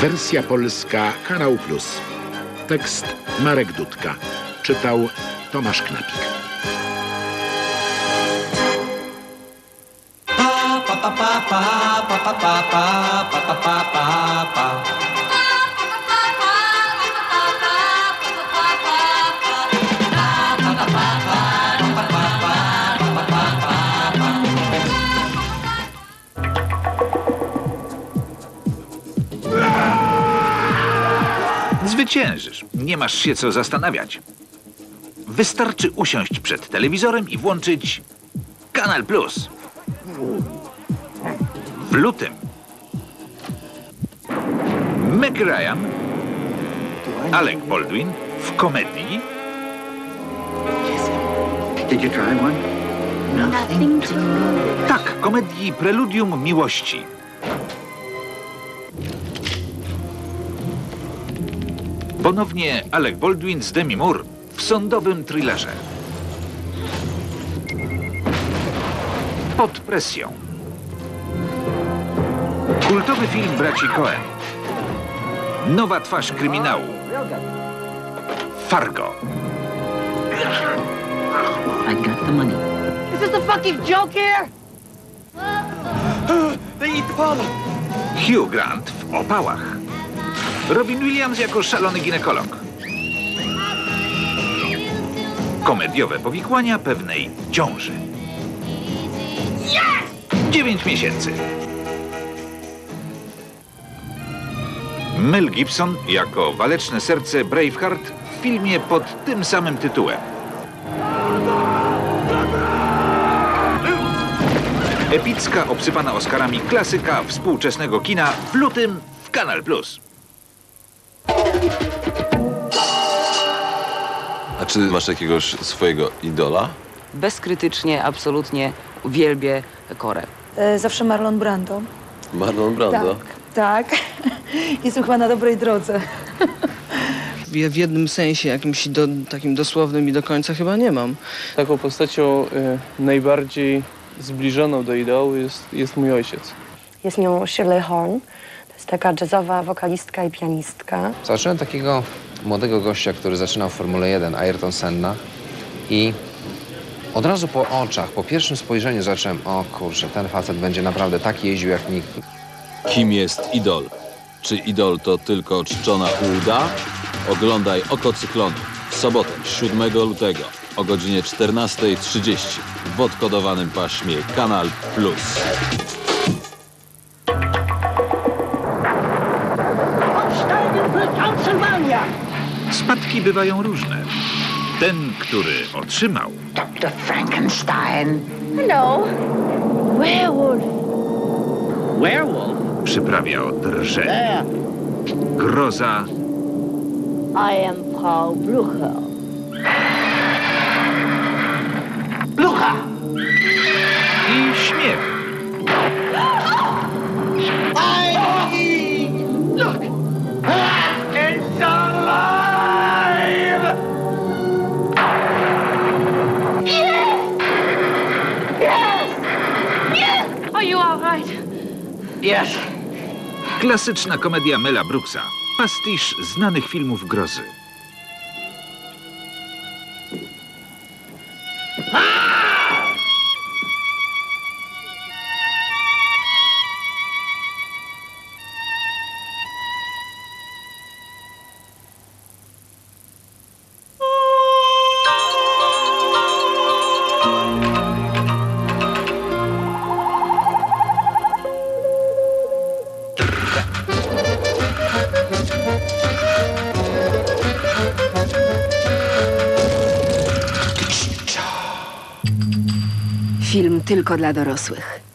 Wersja polska Kanał Plus. Tekst Marek Dudka. Czytał Tomasz Knapik. Zwyciężysz. Nie masz się co zastanawiać. Wystarczy usiąść przed telewizorem i włączyć Kanal Plus. W lutym Meg Ryan, Alec Baldwin w komedii Did you try one? Nothing to lose. Tak, komedii Preludium Miłości. Ponownie Alec Baldwin z Demi Moore w sądowym thrillerze. Pod presją. Kultowy film braci Coen. Nowa twarz kryminału. Fargo. I got the money. Is this a fucking joke here? Hugh Grant w opałach. Robin Williams jako szalony ginekolog. Komediowe powikłania pewnej ciąży. Dziewięć miesięcy. Mel Gibson jako waleczne serce Braveheart w filmie pod tym samym tytułem. Epicka, obsypana Oscarami klasyka współczesnego kina w lutym w Kanal Plus. A czy masz jakiegoś swojego idola? bezkrytycznie, absolutnie wielbię Korę. E, Zawsze Marlon Brando. Marlon Brando? Tak, tak. Jestem chyba na dobrej drodze. w, w jednym sensie, jakimś do, takim dosłownym i do końca chyba nie mam. Taką postacią y, najbardziej zbliżoną do ideału jest, jest mój ojciec. Jest nią Shirley Horn. Jest taka jazzowa wokalistka i pianistka. Zobaczyłem takiego młodego gościa, który zaczynał w Formule 1, Ayrton Senna i od razu po oczach, po pierwszym spojrzeniu zacząłem, o kurczę, ten facet będzie naprawdę tak jeździł jak nikt. Kim jest idol? Czy idol to tylko czczona uda? Oglądaj Oko Cyklonu w sobotę 7 lutego o godzinie 14.30 w odkodowanym paśmie Kanal Plus. Spadki bywają różne. Ten, który otrzymał, Dr. Frankenstein. Hello. Werewolf. Werewolf? przyprawia o drże. Groza I am Frau Blucher. Lucha! All right? Yes. Klasyczna komedia Mela Brooksa. Pastisz znanych filmów grozy. Film tylko dla dorosłych.